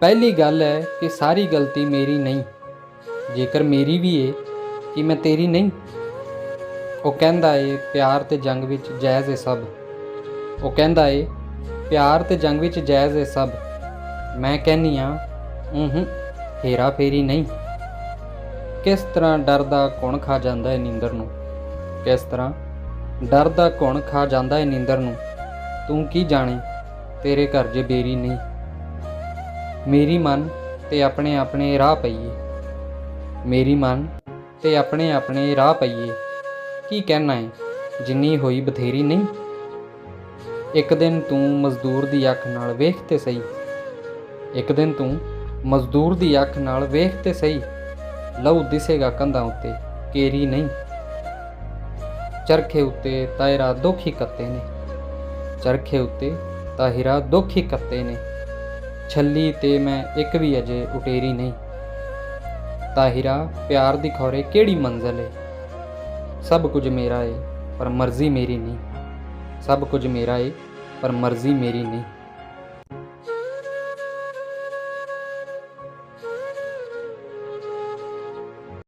ਪਹਿਲੀ ਗੱਲ ਹੈ ਕਿ ਸਾਰੀ ਗਲਤੀ ਮੇਰੀ ਨਹੀਂ। ਜੇਕਰ ਮੇਰੀ ਵੀ ਏ, ਕਿ ਮੈਂ ਤੇਰੀ ਨਹੀਂ? ਉਹ ਕਹਿੰਦਾ ਏ, ਪਿਆਰ ਤੇ ਜੰਗ ਵਿੱਚ ਜਾਇਜ਼ ਏ ਸਭ। ਉਹ ਕਹਿੰਦਾ ਏ, ਪਿਆਰ ਤੇ ਜੰਗ ਵਿੱਚ ਜਾਇਜ਼ ਏ ਸਭ। ਮੈਂ ਕਹਿੰਨੀ ਆ ਹੂੰ ਹੇਰਾ ਫੇਰੀ ਨਹੀਂ। ਕਿਸ ਤਰ੍ਹਾਂ ਡਰ ਦਾ ਕੁਣ ਖਾ ਜਾਂਦਾ ਏ ਨੀਂਦਰ ਨੂੰ? ਕਿਸ ਤਰ੍ਹਾਂ? ਡਰ ਦਾ ਕੁਣ ਖਾ ਜਾਂਦਾ ਏ ਨੀਂਦਰ ਨੂੰ। ਤੂੰ ਕੀ ਜਾਣੇ? ਤੇਰੇ ਘਰ ਜੇ ਬੇਰੀ ਨਹੀਂ। ਮੇਰੀ ਮਨ ਤੇ ਆਪਣੇ ਆਪਣੇ ਰਾਹ ਪਈਏ। ਮੇਰੀ ਮਨ ਤੇ ਆਪਣੇ ਆਪਣੇ ਰਾਹ ਪਈਏ। ਕੀ ਕਹਿਣਾ ਏ? ਜਿੰਨੀ ਹੋਈ ਬਥੇਰੀ ਨਹੀਂ। ਇੱਕ ਦਿਨ ਤੂੰ ਮਜ਼ਦੂਰ ਦੀ ਅੱਖ ਨਾਲ ਵੇਖ ਤੇ ਸਹੀ। ਇੱਕ ਦਿਨ ਤੂੰ ਮਜ਼ਦੂਰ ਦੀ ਅੱਖ ਨਾਲ ਵੇਖ ਤੇ ਸਹੀ। ਲਹੂ ਦਿਸੇਗਾ ਕੰਧਾਂ ਉੱਤੇ, ਕੇਰੀ ਨਹੀਂ। ਚਰਖੇ ਉੱਤੇ ਤਾਇਰਾ ਦੋਖੀ ਕੱਤੇ ਨੇ। ਚਰਖੇ ਉੱਤੇ ਤਾਹਿਰਾ ਦੋਖੀ ਕੱਤੇ ਨੇ। ਛੱਲੀ ਤੇ ਮੈਂ ਇੱਕ ਵੀ ਅਜੇ ਉਟੇਰੀ ਨਹੀਂ। ਤਾਹਿਰਾ, ਪਿਆਰ ਦੀ ਖੋਰੇ ਕਿਹੜੀ ਮੰਜ਼ਲ ਏ? ਸਭ ਕੁਝ ਮੇਰਾ ਏ, ਪਰ ਮਰਜ਼ੀ ਮੇਰੀ ਨਹੀਂ। ਸਭ ਕੁਝ ਮੇਰਾ ਏ, ਪਰ ਮਰਜ਼ੀ ਮੇਰੀ ਨਹੀਂ।